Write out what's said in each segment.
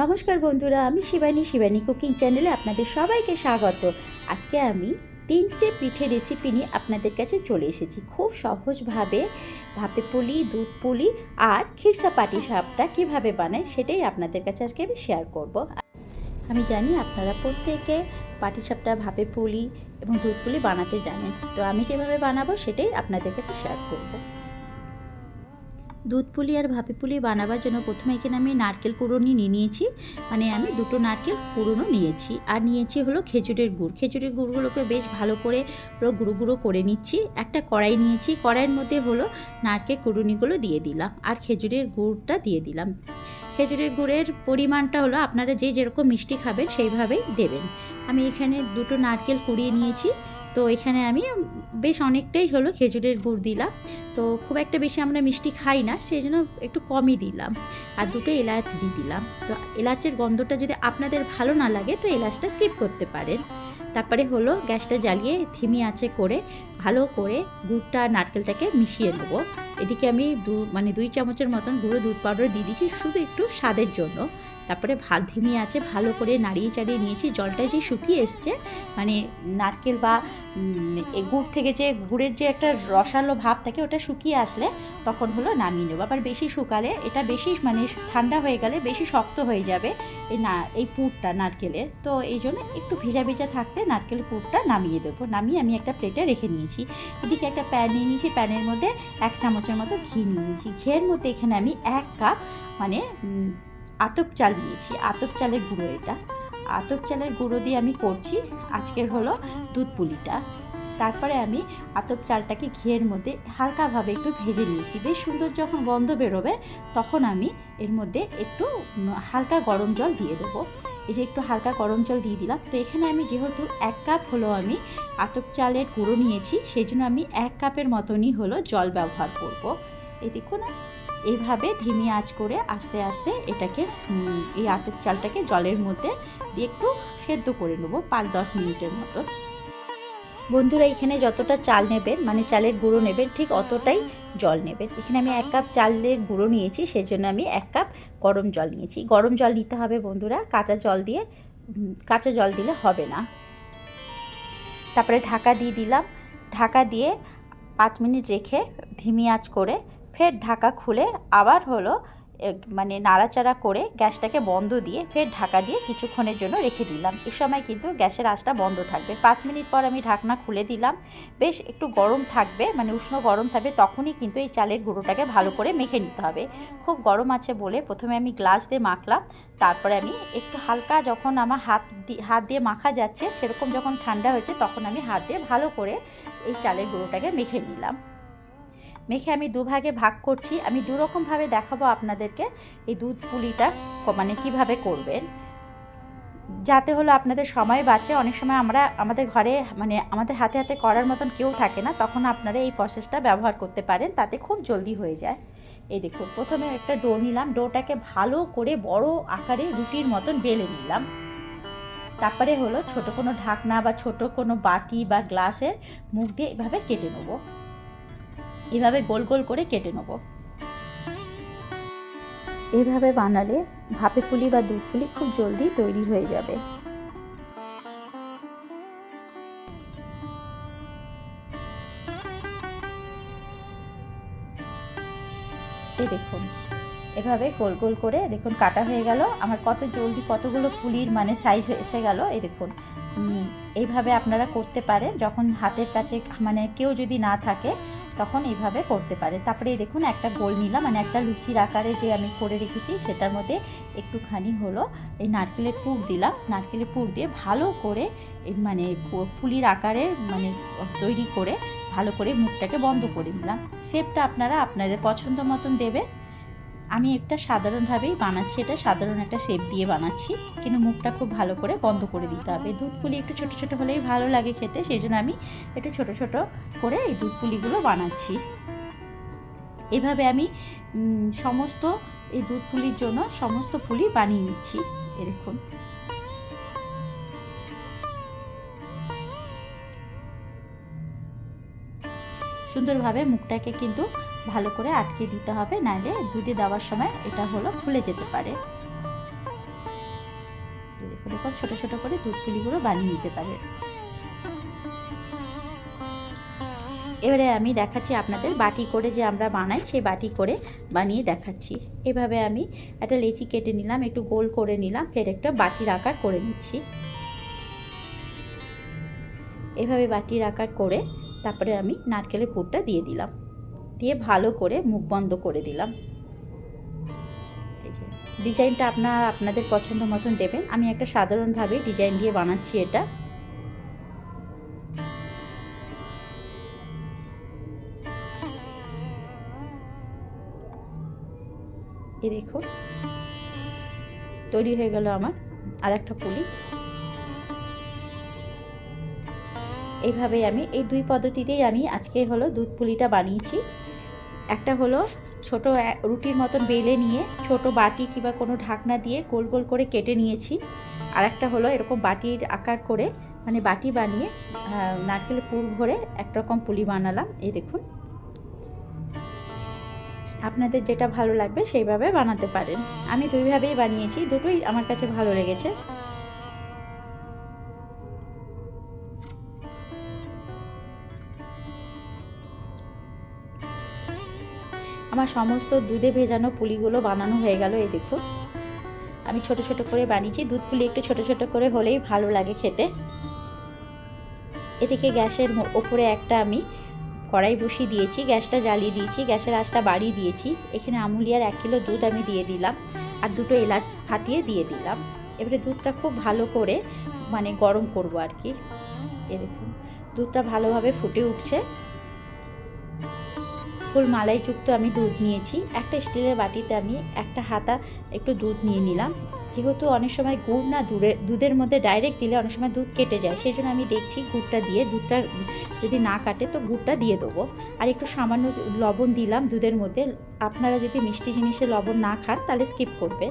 নমস্কার বন্ধুরা, আমি শিবানী শিবানী কুকিং চ্যানেলে আপনাদের সবাইকে স্বাগত। আজকে আমি তিনটে পিঠে রেসিপি নিয়ে আপনাদের কাছে চলে এসেছি। খুব সহজভাবে ভাপে পুলি, দুধ পুলি আর খিরসা পাটি সাপটা কীভাবে বানায় সেটাই আপনাদের কাছে আজকে আমি শেয়ার করব। আমি জানি আপনারা প্রত্যেকে পাটিসাপটা ভাপে পুলি এবং দুধ পুলি বানাতে জানেন। তো আমি যেভাবে বানাবো সেটাই আপনাদের কাছে শেয়ার করব। দুধ পুলি আর ভাপে পুলি বানাবার জন্য প্রথমে এখানে আমি নারকেল কুড়োনি নিয়ে নিয়েছি। মানে আমি দুটো নারকেল কুড়োনো নিয়েছি। আর নিয়েছি হলো খেজুরের গুড়। খেজুরের গুড়গুলোকে বেশ ভালো করে হলো গুঁড়ো গুঁড়ো করে নিচ্ছি। একটা কড়াই নিয়েছি। কড়াইয়ের মধ্যে হলো নারকেল কুড়ুনিগুলো দিয়ে দিলাম। আর খেজুরের গুড়টা দিয়ে দিলাম। খেজুরের গুড়ের পরিমাণটা হলো আপনারা যে যেরকম মিষ্টি খাবেন সেইভাবেই দেবেন। আমি এখানে দুটো নারকেল কুড়িয়ে নিয়েছি। তো এখানে আমি বেশ অনেকটাই হলো খেজুরের গুড় দিলাম। তো খুব একটা বেশি আমরা মিষ্টি খাই না সেই জন্য একটু কমই দিলাম। আর দুটো এলাচ দিয়ে দিলাম। তো এলাচের গন্ধটা যদি আপনাদের ভালো না লাগে, তো এলাচটা স্কিপ করতে পারেন। তারপরে হলো গ্যাসটা জ্বালিয়ে থিমি আছে করে ভালো করে গুড়টা, নারকেলটাকে মিশিয়ে নেব। এদিকে আমি দু মানে দুই চামচের মতন গুঁড়ো দুধ পাউডার দিয়ে দিয়েছি, শুধু একটু স্বাদের জন্য। তারপরে ভাত ধিমি আছে, ভালো করে নাড়িয়ে চাড়িয়ে নিয়েছি, জলটা যে শুকিয়ে এসছে মানে নারকেল বা গুড় থেকে যে, গুড়ের যে একটা রসালো ভাব থাকে, ওটা শুকিয়ে আসলে তখন হলো নামিয়ে নেব। আবার বেশি শুকালে এটা বেশি মানে ঠান্ডা হয়ে গেলে বেশি শক্ত হয়ে যাবে এই না, এই পুরটা নারকেলের। তো এই জন্য একটু ভিজা ভিজা থাকতে নারকেল পুরটা নামিয়ে দেবো। নামিয়ে আমি একটা প্লেটে রেখে নিয়েছি। এদিকে একটা প্যান নিয়ে নিয়েছি প্যানের মধ্যে এক চামচের মতো ঘি নিয়েছি। ঘিয়ের মধ্যে এখানে আমি এক কাপ মানে আতপ চাল নিয়েছি। আতপ চালের গুঁড়ো এটা। আতপ চালের গুঁড়ো দিয়ে আমি করছি। আজকের হলো দুধ পুলিটা। তারপরে আমি আতপ চালটাকে ঘিয়ের মধ্যে হালকাভাবে একটু ভেজে নিয়েছি। বেশ সুন্দর যখন গন্ধ বেরোবে, তখন আমি এর মধ্যে একটু হালকা গরম জল দিয়ে দেবো। এই যে একটু হালকা গরম জল দিয়ে দিলাম। তো এখানে আমি যেহেতু এক কাপ হলো আমি আতক চালের গুঁড়ো নিয়েছি সেই জন্য আমি এক কাপের মতনই হলো জল ব্যবহার করব। এই দেখুন এইভাবে ধিমি আঁচ করে আস্তে আস্তে এটাকে এই আতক চালটাকে জলের মধ্যে দিয়ে একটু সেদ্ধ করে নেব, পাঁচ দশ মিনিটের মতো বন্ধুরা, এখানে যতটা চাল নেবেন মানে চালের গুঁড়ো নেবেন, ঠিক অতটাই জল নেবেন। এখানে আমি এক কাপ চালের গুঁড়ো নিয়েছি সেই জন্য আমি এক কাপ গরম জল নিয়েছি। গরম জল নিতে হবে বন্ধুরা, কাঁচা জল দিয়ে কাঁচা জল দিলে হবে না। তারপরে ঢাকা দিয়ে দিলাম। ঢাকা দিয়ে পাঁচ মিনিট রেখে, ধিমি আঁচ করে, ফের ঢাকা খুলে আবার হলো মানে নাড়াচাড়া করে গ্যাসটাকে বন্ধ দিয়ে ফের ঢাকা দিয়ে কিছুক্ষণের জন্য রেখে দিলাম। এ সময় কিন্তু গ্যাসের আঁচটা বন্ধ থাকবে। পাঁচ মিনিট পর আমি ঢাকনা খুলে দিলাম। বেশ একটু গরম থাকবে মানে উষ্ণ গরম থাকবে, তখনই কিন্তু এই চালের গুঁড়োটাকে ভালো করে মেখে নিতে হবে। খুব গরম আছে বলে প্রথমে আমি গ্লাস দিয়ে মাখলাম, তারপরে আমি একটু হালকা যখন আমার হাত হাত দিয়ে মাখা যাচ্ছে, সেরকম যখন ঠান্ডা হয়েছে, তখন আমি হাত দিয়ে ভালো করে এই চালের গুঁড়োটাকে মেখে নিলাম। মেখে আমি দুভাগে ভাগ করছি। আমি দুরকমভাবে দেখাবো আপনাদেরকে এই দুধ পুলিটা মানে কীভাবে করবেন। যাতে হলো আপনাদের সময় বাঁচে। অনেক সময় আমরা আমাদের ঘরে মানে আমাদের হাতে হাতে করার মতন কেউ থাকে না। তখন আপনারা এই প্রসেসটা ব্যবহার করতে পারেন। তাতে খুব জলদি হয়ে যায়। এই দেখুন, প্রথমে একটা ডো নিলাম। ডোটাকে ভালো করে বড় আকারে রুটির মতন বেলে নিলাম। তারপরে হলো ছোট কোনো ঢাকনা বা ছোট কোনো বাটি বা গ্লাসের মুখ দিয়ে এভাবে কেটে নেব। এভাবে গোল গোল করে কেটে নেব। এভাবে বানালে ভাপে পুলি বা দুধ পুলি খুব জলদি তৈরি হয়ে যাবে। এই দেখুন এভাবে গোল গোল করে দেখুন কাটা হয়ে গেল। আমার কত জলদি কতগুলো পুলির মানে সাইজ এসে গেল, এই দেখুন। এইভাবে আপনারা করতে পারেন। যখন হাতের কাছে মানে কেউ যদি না থাকে, তখন এইভাবে করতে পারেন। তারপরে এই দেখুন একটা গোল নিলাম মানে একটা লুচির আকারে যে আমি করে রেখেছি, সেটার মধ্যে একটুখানি হলো এই নারকেলের পুর দিলাম। নারকেলের পুর দিয়ে ভালো করে মানে পুলির আকারে মানে তৈরি করে ভালো করে মুখটাকে বন্ধ করে নিলাম। শেপটা আপনারা আপনাদের পছন্দ মতন দেবেন। আমি একটা সাধারণভাবেই বানাচ্ছি, এটা সাধারণ একটা শেপ দিয়ে বানাচ্ছি, কিন্তু মুখটা খুব ভালো করে বন্ধ করে দিতে হবে। দুধ পুলি একটু ছোটো ছোটো হলেই ভালো লাগে খেতে সেই জন্য আমি একটু ছোটো ছোটো করে এই দুধ পুলিগুলো বানাচ্ছি। এভাবে আমি সমস্ত এই দুধ পুলির জন্য সমস্ত পুলি বানিয়ে নিচ্ছি এ দেখুন। সুন্দরভাবে মুখটাকে কিন্তু ভালো করে আটকে দিতে হবে নাহলে দুধে দেওয়ার সময় এটা হলো খুলে যেতে পারে। এরকম ছোটো ছোটো করে দুধ পুলিগুলো বানিয়ে নিতে পারে। এবারে আমি দেখাচ্ছি আপনাদের বাটি করে যে আমরা বানাই, সেই বাটি করে বানিয়ে দেখাচ্ছি। এভাবে আমি একটা লেচি কেটে নিলাম, একটু গোল করে নিলাম, ফের একটা বাটির আকার করে নিচ্ছি। এভাবে বাটির আকার করে তারপরে আমি নারকেলের পুরটা দিয়ে দিলাম। দিয়ে ভালো করে মুখ বন্ধ করে দিলাম। ডিজাইনটা আপনার, আপনাদের পছন্দ মতন দেবেন। আমি একটা সাধারণভাবে ডিজাইন দিয়ে বানাচ্ছি এটা। এ দেখুন, তৈরি হয়ে গেল আমার আর একটা পুলি। এইভাবে আমি, এই দুই পদ্ধতিতেই আমি আজকে হলো দুধ পুলিটা বানিয়েছি। একটা হলো ছোট রুটির মতন বেলে নিয়ে ছোট বাটি কিংবা কোনো ঢাকনা দিয়ে গোল গোল করে কেটে নিয়েছি। আর একটা হলো এরকম বাটির আকার করে মানে বাটি বানিয়ে আহ, নারকেলের পুর ভরে একরকম পুলি বানালাম। এই দেখুন। আপনাদের যেটা ভালো লাগবে সেইভাবে বানাতে পারেন। আমি দুইভাবেই বানিয়েছি দুটোই আমার কাছে ভালো লেগেছে। আমার সমস্ত দুধে ভেজানো পুলিগুলো বানানো হয়ে গেল, এই দেখুন। আমি ছোট ছোট করে বানিয়েছি, দুধ পুলি একটু ছোট ছোট করে হলেই ভালো লাগে খেতে। এদিকে গ্যাসের ওপরে একটা আমি কড়াই বসিয়ে দিয়েছি, গ্যাসটা জ্বালিয়ে দিয়েছি, গ্যাসের আঁচটা বাড়িয়ে দিয়েছি। এখানে আমুলিয়ার এক কিলো দুধ আমি দিয়ে দিলাম আর দুটো এলাচ ফাটিয়ে দিয়ে দিলাম। এবারে দুধটা খুব ভালো করে মানে গরম করব আর কি। এ দেখুন, দুধটা ভালোভাবে ফুটে উঠছে। ফুল মালাইযুক্ত আমি দুধ নিয়েছি। একটা স্টিলের বাটিতে আমি একটা হাতা একটু দুধ নিয়ে নিলাম। যেহেতু অনেক সময় গুড় না দূরে, দুধের মধ্যে ডাইরেক্ট দিলে অনেক সময় দুধ কেটে যায় সেই জন্য আমি দেখছি গুড়টা দিয়ে দুধটা যদি না কাটে তো গুড়টা দিয়ে দেবো। আর একটু সামান্য লবণ দিলাম দুধের মধ্যে। আপনারা যদি মিষ্টি জিনিসে লবণ না খান তাহলে স্কিপ করবে।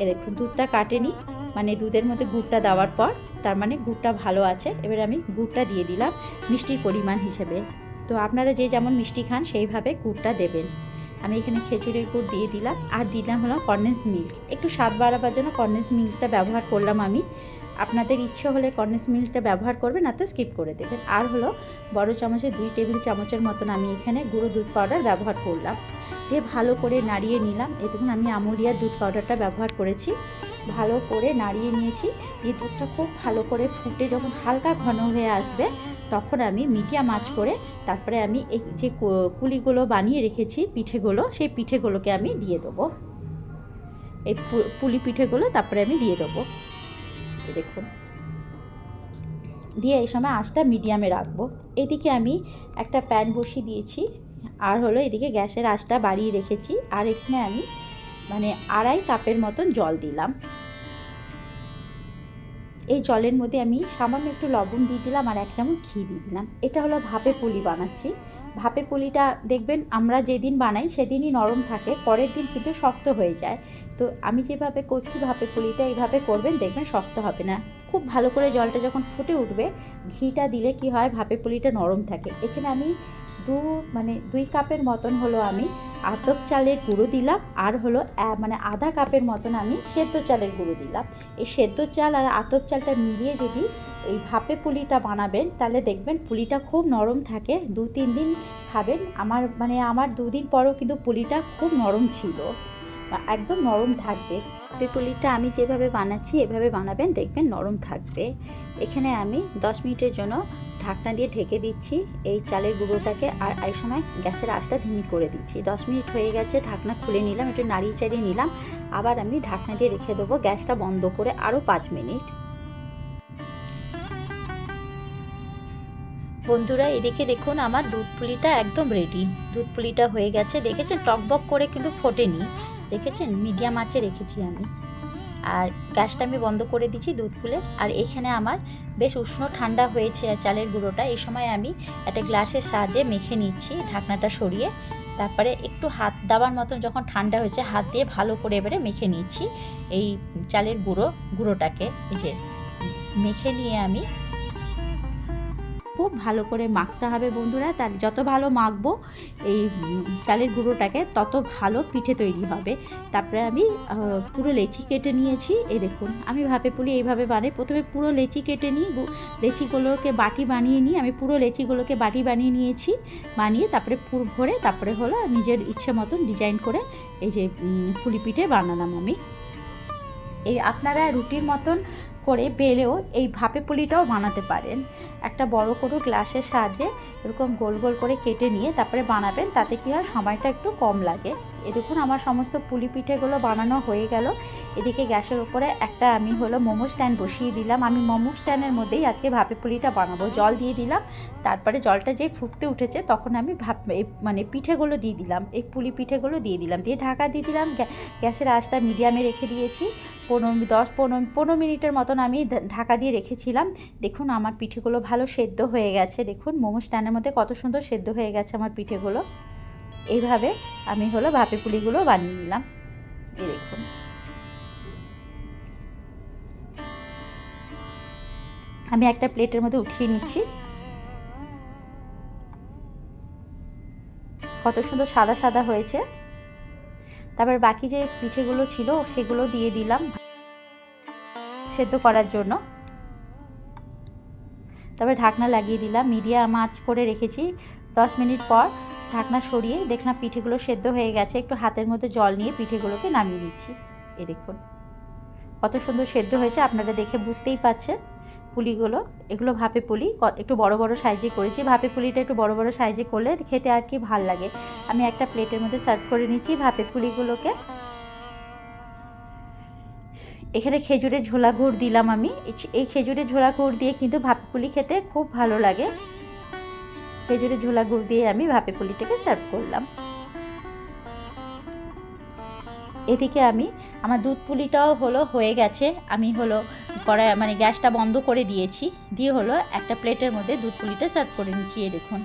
এ দেখুন, দুধটা কাটেনি মানে দুধের মধ্যে গুড়টা দেওয়ার পর তার মানে গুড়টা ভালো আছে। এবার আমি গুড়টা দিয়ে দিলাম মিষ্টির পরিমাণ হিসেবে। তো আপনারা যে যেমন মিষ্টি খান, সেইভাবে গুড়টা দেবেন। আমি এখানে খেজুরের গুড় দিয়ে দিলাম। আর দিলাম হলো কন্ডেন্স মিল্ক একটু স্বাদ বাড়াবার জন্য কন্ডেন্স মিল্কটা ব্যবহার করলাম আমি। আপনাদের ইচ্ছে হলে কন্ডেন্স মিল্কটা ব্যবহার করবেন, না তো স্কিপ করে দেবেন। আর হলো বড় চামচে দুই টেবিল চামচের মতন আমি এখানে গুঁড়ো দুধ পাউডার ব্যবহার করলাম। দিয়ে ভালো করে নাড়িয়ে নিলাম। এটুকুন আমি আমুলিয়ার দুধ পাউডারটা ব্যবহার করেছি। ভালো করে নাড়িয়ে নিয়েছি। দিয়ে দুধটা খুব ভালো করে ফুটে যখন হালকা ঘন হয়ে আসবে, তখন আমি মিডিয়াম আঁচ করে তারপরে আমি এই যে কুলিগুলো বানিয়ে রেখেছি পিঠেগুলো, সেই পিঠেগুলোকে আমি দিয়ে দেবো। এই পুলি পিঠেগুলো তারপরে আমি দিয়ে দেবো। দেখুন। দিয়ে এই সময় আঁচটা মিডিয়ামে রাখব। এদিকে আমি একটা প্যান বসিয়ে দিয়েছি। আর হলো এদিকে গ্যাসের আঁচটা বাড়িয়ে রেখেছি। আর এখানে আমি মানে আড়াই কাপের মতন জল দিলাম। এই জলের মধ্যে আমি সামান্য একটু লবণ দিয়ে দিলাম আর এক চামচ ঘি দিয়ে দিলাম। এটা হলো ভাপে পুলি বানাচ্ছি। ভাপে পুলিটা দেখবেন আমরা যেদিন বানাই সেদিনই নরম থাকে, পরের দিন কিন্তু শক্ত হয়ে যায়। তো আমি যেভাবে করছি ভাপে পুলিটা এইভাবে করবেন, দেখবেন শক্ত হবে না। খুব ভালো করে জলটা যখন ফুটে উঠবে, ঘিটা দিলে কি হয় ভাপে পুলিটা নরম থাকে। এখানে আমি দু মানে দুই কাপের মতন হলো আমি আতপ চালের গুঁড়ো দিলাম, আর হলো মানে আধা কাপের মতন আমি সেদ্ধ চালের গুঁড়ো দিলাম। এই সেদ্ধ চাল আর আতপ চালটা মিলিয়ে যদি এই ভাপে পুলিটা বানাবেন, তাহলে দেখবেন পুলিটা খুব নরম থাকে। দু, তিন দিন খাবেন। আমার মানে আমার দুদিন পরও কিন্তু পুলিটা খুব নরম ছিল। একদম নরম থাকবে। ভাপে পুলিটা আমি যেভাবে বানাচ্ছি, এভাবে বানাবেন, দেখবেন নরম থাকবে। এখানে আমি দশ মিনিটের জন্য ঢাকনা দিয়ে ঢেকে দিচ্ছি। এই চালের গুঁড়োটাকে আর এই সময় গ্যাসের আঁচটা ধিমি করে দিচ্ছি। দশ মিনিট হয়ে গেছে, ঢাকনা খুলে নিলাম, একটু নাড়িয়ে চাড়িয়ে নিলাম। আবার আমি ঢাকনা দিয়ে রেখে দেবো গ্যাসটা বন্ধ করে আরও পাঁচ মিনিট। বন্ধুরা, এদিকে দেখুন আমার দুধ পুলিটা একদম রেডি দুধ পুলিটা হয়ে গেছে। দেখেছেন? টকবক করে কিন্তু ফোটেনি। দেখেছেন? মিডিয়াম আঁচে রেখেছি আমি। আর গ্যাসটা আমি বন্ধ করে দিচ্ছি দুধ পুলে আর এখানে আমার বেশ উষ্ণ ঠান্ডা হয়েছে চালের গুঁড়োটা। এই সময় আমি একটা গ্লাসের সাহায্যে মেখে নিচ্ছি ঢাকনাটা সরিয়ে। তারপরে একটু হাত দেওয়ার মতন যখন ঠান্ডা হয়েছে, হাত দিয়ে ভালো করে এবারে মেখে নিচ্ছি। এই চালের গুঁড়ো, গুঁড়োটাকে এই যে মেখে নিয়ে আমি খুব ভালো করে মাখতে হবে বন্ধুরা। তার যত ভালো মাখবো, এই চালের গুঁড়োটাকে তত ভালো পিঠে তৈরি হবে। তারপরে আমি পুরো লেচি কেটে নিয়েছি। এই দেখুন, আমি ভাপে পুলি এইভাবে বানাই। প্রথমে পুরো লেচি কেটে নিই লেচিগুলোকে বাটি বানিয়ে নিই। আমি পুরো লেচিগুলোকে বাটি বানিয়ে নিয়েছি, বানিয়ে তারপরে পুর ভরে, তারপরে হলো নিজের ইচ্ছে মতন ডিজাইন করে এই যে পুলি পিঠে বানালাম আমি। এই আপনারা রুটির মতন করে বেলেও এই ভাপে পুলিটাও বানাতে পারেন। একটা বড় কোনো গ্লাসের সাহায্যে এরকম গোল গোল করে কেটে নিয়ে তারপরে বানাবেন, তাতে কী হয় সময়টা একটু কম লাগে। এ দেখুন, আমার সমস্ত পুলি পিঠেগুলো বানানো হয়ে গেল। এদিকে গ্যাসের উপরে একটা আমি হলো মোমো স্ট্যান্ড বসিয়ে দিলাম। আমি মোমো স্ট্যান্ডের মধ্যেই আজকে ভাপে পুলিটা বানাবো। জল দিয়ে দিলাম। তারপরে জলটা যেই ফুটতে উঠেছে, তখন আমি ভাপ মানে পিঠেগুলো দিয়ে দিলাম। এই পুলি পিঠেগুলো দিয়ে দিলাম। দিয়ে ঢাকা দিয়ে দিলাম। গ্যা- গ্যাসের আঁচটা মিডিয়ামে রেখে দিয়েছি। পনেরো, দশ, পনেরো পনেরো মিনিটের মতন আমি ঢাকা দিয়ে রেখেছিলাম। দেখুন, আমার পিঠেগুলো ভালো সেদ্ধ হয়ে গেছে। দেখুন, মোমো স্ট্যান্ডের মধ্যে কত সুন্দর সেদ্ধ হয়ে গেছে আমার পিঠেগুলো। এইভাবে আমি হলো ভাপে পুলিগুলো বানিয়ে নিলাম। এই দেখুন। আমি একটা প্লেটের মধ্যে উঠিয়ে নিচ্ছি। কত সুন্দর সাদা সাদা হয়েছে। তারপর বাকি যে পিঠেগুলো ছিল, সেগুলো দিয়ে দিলাম সেদ্ধ করার জন্য। তারপরে ঢাকনা লাগিয়ে দিলাম। মিডিয়াম আঁচ করে রেখেছি। দশ মিনিট পর ঢাকনা সরিয়ে দেখলাম পিঠেগুলো সেদ্ধ হয়ে গেছে। একটু হাতের মধ্যে জল নিয়ে পিঠেগুলোকে নামিয়ে নিচ্ছি। এ দেখুন। কত সুন্দর সেদ্ধ হয়েছে, আপনারা দেখে বুঝতেই পাচ্ছেন পুলিগুলো, এগুলো ভাপে পুলি একটু বড় বড় সাইজে করেছি। ভাপে পুলিটা একটু বড় বড় সাইজে করলে খেতে আর কি ভালো লাগে। আমি একটা প্লেটের মধ্যে সার্ভ করে নিচ্ছি ভাপে পুলিগুলোকে। এখানে খেজুরের ঝোলা গুড় দিলাম আমি। এই খেজুরের ঝোলা গুড় দিয়ে কিন্তু ভাপে পুলি খেতে খুব ভালো লাগে। খেজুরের ঝোলা গুড় দিয়ে আমি ভাপে পুলিটাকে সার্ভ করলাম। এদিকে আমি, আমার দুধ পুলিটাও হলো হয়ে গেছে। আমি হলো কড়াই মানে গ্যাসটা বন্ধ করে দিয়েছি। দিয়ে হলো একটা প্লেটের মধ্যে দুধ পুলিটা সার্ভ করে নিচ্ছি, এই দেখুন।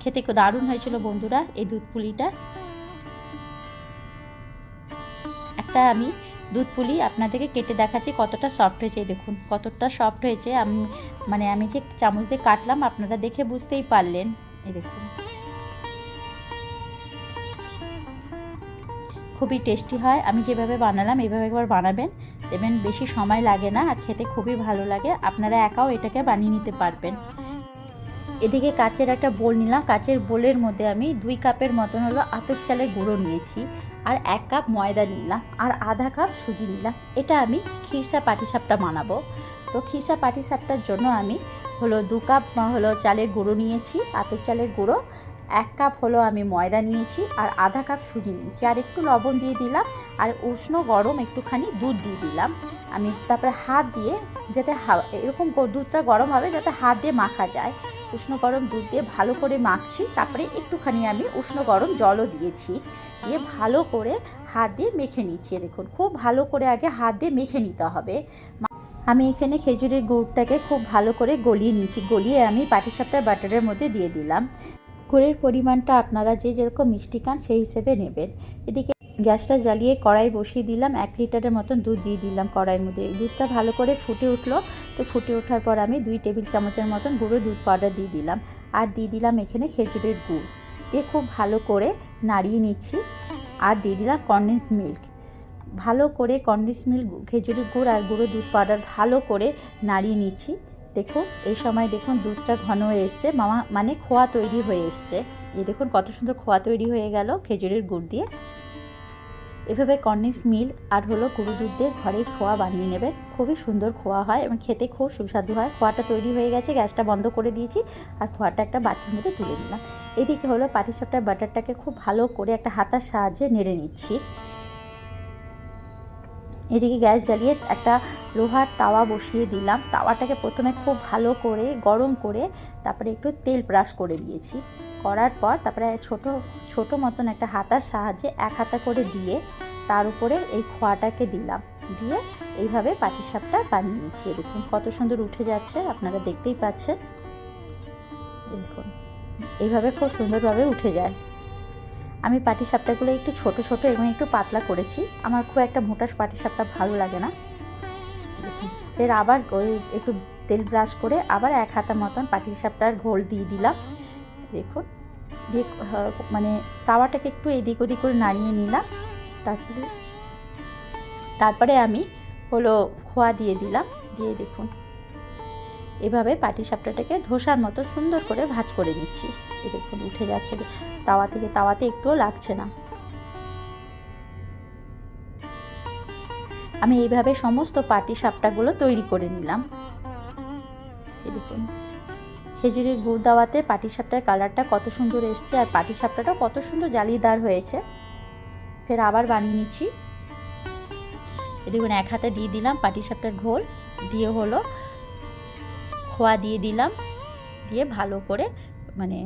খেতে খুব দারুণ হয়েছিল বন্ধুরা, এই দুধ পুলিটা। একটা আমি দুধ পুলি আপনাদেরকে কেটে দেখাচ্ছি কতটা সফট হয়েছে, দেখুন, কতটা সফট হয়েছে। আমি মানে আমি যে চামচ দিয়ে কাটলাম, আপনারা দেখে বুঝতেই পারলেন। এই দেখুন। খুবই টেস্টি হয়। আমি যেভাবে বানালাম, এভাবে একবার বানাবেন। দেবেন, বেশি সময় লাগে না, আর খেতে খুবই ভালো লাগে। আপনারা একাও এটাকে বানিয়ে নিতে পারবেন। এদিকে কাচের একটা বোল নিলাম। কাচের বোলের মধ্যে আমি দুই কাপের মতন হলো আতপ চালের গুঁড়ো নিয়েছি আর এক কাপ ময়দা নিলাম আর আধা কাপ সুজি নিলাম। এটা আমি খিরসা পাটিসাপটা বানাবো। তো খিরসা পাটিসাপটার জন্য আমি হলো দু কাপ হলো চালের গুঁড়ো নিয়েছি, আতপ চালের গুঁড়ো। এক কাপ হলো আমি ময়দা নিয়েছি আর আধা কাপ সুজি নিয়েছি। আর একটু লবণ দিয়ে দিলাম আর উষ্ণ গরম একটুখানি দুধ দিয়ে দিলাম। আমি তারপরে হাত দিয়ে যাতে এরকম দুধটা গরম হবে যাতে হাত দিয়ে মাখা যায়। উষ্ণ গরম দুধ দিয়ে ভালো করে মাখছি, তারপরে একটুখানি আমি উষ্ণ গরম জলও দিয়েছি। দিয়ে ভালো করে হাত দিয়ে মেখে নিচ্ছি দেখুন, খুব ভালো করে আগে হাত দিয়ে মেখে নিতে হবে। আমি এখানে খেজুরের গুড়টাকে খুব ভালো করে গলিয়ে নিয়েছি, গলিয়ে আমি পাটিসাপটার বাটারের মধ্যে দিয়ে দিলাম। গুড়ের পরিমাণটা আপনারা যে যেরকম মিষ্টি খান সেই হিসেবে নেবেন। এদিকে গ্যাসটা জ্বালিয়ে কড়াই বসিয়ে দিলাম, এক লিটারের মতন দুধ দিয়ে দিলাম কড়াইয়ের মধ্যে। এই দুধটা ভালো করে ফুটে উঠল, তো ফুটে ওঠার পর আমি দুই টেবিল চামচের মতন গুঁড়ো দুধ পাউডার দিয়ে দিলাম। আর দিয়ে দিলাম এখানে খেজুরের গুড়। দিয়ে খুব ভালো করে নাড়িয়ে নিচ্ছি। আর দিয়ে দিলাম কনডেন্স মিল্ক ভালো করে কনডেন্স মিল্ক খেজুরের গুড় আর গুঁড়ো দুধ পাউডার ভালো করে নাড়িয়ে নিচ্ছি। দেখুন, এই সময় দেখুন দুধটা ঘন হয়ে এসছে। মামা মানে খোয়া তৈরি হয়ে এসছে। এই দেখুন কত সুন্দর খোয়া তৈরি হয়ে গেল খেজুরের গুড় দিয়ে। এভাবে কর্নিস মিল আর হলো গরু দুধ দিয়ে ঘরে খোয়া বানিয়ে নেবেন। খুবই সুন্দর খোয়া হয় এবং খেতে খুব সুস্বাদু হয়। খোয়াটা তৈরি হয়ে গেছে, গ্যাসটা বন্ধ করে দিয়েছি আর খোয়াটা একটা বাটির মধ্যে তুলে নিলাম। এদিকে হলো পাটিসাপটার বাটারটাকে খুব ভালো করে একটা হাতার সাহায্যে নেড়ে নিচ্ছি। এদিকে গ্যাস জ্বালিয়ে একটা লোহার তাওয়া বসিয়ে দিলাম। তাওয়াটাকে প্রথমে খুব ভালো করে গরম করে তারপরে একটু তেল ব্রাশ করে দিয়েছি করার পর তারপরে ছোট ছোট মতন একটা হাতার সাহায্যে এক হাতা করে দিয়ে তার উপরে এই খোয়াটাকে দিলাম। দিয়ে এইভাবে পাটিসাপটা বানিয়ে নিচ্ছি। দেখুন কত সুন্দর উঠে যাচ্ছে, আপনারা দেখতেই পাচ্ছেন। দেখুন, এইভাবে খুব সুন্দরভাবে উঠে যায়। আমি পাটিসাপটাগুলো একটু ছোট ছোট এবং একটু পাতলা করেছি। আমার খুব একটা মোটা পাটিসাপটা ভালো লাগে না। এর আবার ওই একটু তেল ব্রাশ করে আবার এক হাতা মতন পাটিসাপটার ঘোল দিয়ে দিলাম। দেখুন, দিয়ে মানে তাওয়াটাকে একটু এদিক ওদিক করে নাড়িয়ে নিলাম। তারপরে তারপরে আমি হলো খোয়া দিয়ে দিলাম। দিয়ে দেখুন এভাবে পাটিসাপটাটাকে ধোসার মতো সুন্দর করে ভাজ করে নিচ্ছি। দেখুন, উঠে যাচ্ছে। তাওয়া থেকে তাওয়াতে একটুও লাগছে না। আমি এইভাবে সমস্ত পাটি সাপটাগুলো তৈরি করে নিলাম। দেখুন, খেজুরের গুড় দাওয়াতে পাটি সাপটার কালারটা কত সুন্দর এসছে আর পাটি সাপটাটাও কত সুন্দর জালিদার হয়েছে। ফের আবার বানিয়ে নিচ্ছি। দেখুন, এক হাতে দিয়ে দিলাম পাটি সাপটার ঘোল। দিয়ে হলো খোয়া দিয়ে দিলাম, দিয়ে ভালো করে মানে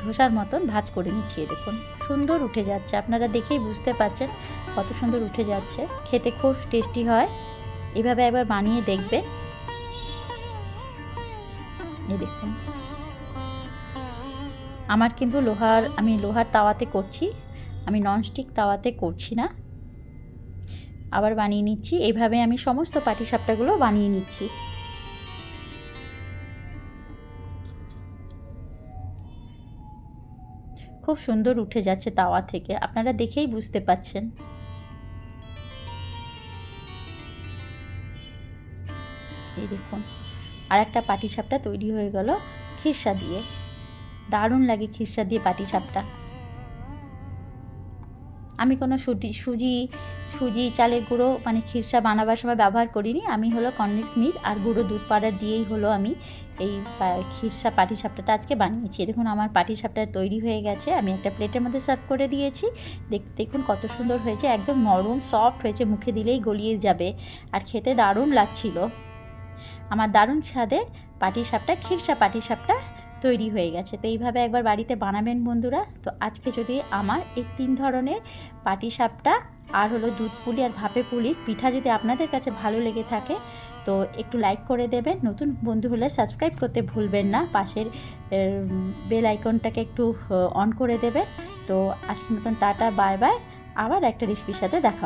ধোসার মতন ভাজ করে নিচ্ছি দেখুন। সুন্দর উঠে যাচ্ছে, আপনারা দেখেই বুঝতে পারছেন কত সুন্দর উঠে যাচ্ছে। খেতে খুব টেস্টি হয়। এভাবে একবার বানিয়ে দেখবে। এই দেখুন। আমার কিন্তু লোহার, আমি লোহার তাওয়াতে করছি, আমি ননস্টিক তাওয়াতে করছি না। আবার বানিয়ে নিচ্ছি। এইভাবে আমি সমস্ত পাটিসাপটাগুলো বানিয়ে নিচ্ছি। খুব সুন্দর উঠে যাচ্ছে তাওয়া থেকে। আপনারা দেখেই বুঝতে পাচ্ছেন। এই দেখুন আর একটা পাটিসাপটা তৈরি হয়ে গেল খিরসা দিয়ে। দারুণ লাগে খিরসা দিয়ে পাটিসাপটা। আমি কোনো সুজি সুজি সুজি, চালের গুঁড়ো মানে খিরসা বানাবার সময় ব্যবহার করিনি। আমি হলো কনডেন্স মিল্ক আর গুঁড়ো দুধ পাউডার দিয়েই হলো আমি এই খিরসা পাটিসাপটাটা আজকে বানিয়েছি। দেখুন আমার পাটিসাপটা তৈরি হয়ে গেছে। আমি একটা প্লেটের মধ্যে সার্ভ করে দিয়েছি। দেখতে দেখুন কত সুন্দর হয়েছে। একদম নরম, সফট হয়েছে। মুখে দিলেই গলিয়ে যাবে। আর খেতে দারুণ লাগছিল। আমার দারুণ স্বাদে পাটিসাপটা খিরসা পাটিসাপটা তৈরি হয়ে গেছে। তো এইভাবে একবার বাড়িতে বানাবেন বন্ধুরা। তো আজকে যদি আমার এই তিন ধরনের পাটিসাপটা আর হলো দুধ পুলি আর ভাপে পুলির পিঠা যদি আপনাদের কাছে ভালো লেগে থাকে, তো একটু লাইক করে দেবেন। নতুন বন্ধু হলে সাবস্ক্রাইব করতে ভুলবেন না। পাশের বেল আইকনটাকে একটু অন করে দেবেন। তো আজকের মতন টাটা বাই বাই আবার একটা রেসিপির সাথে দেখা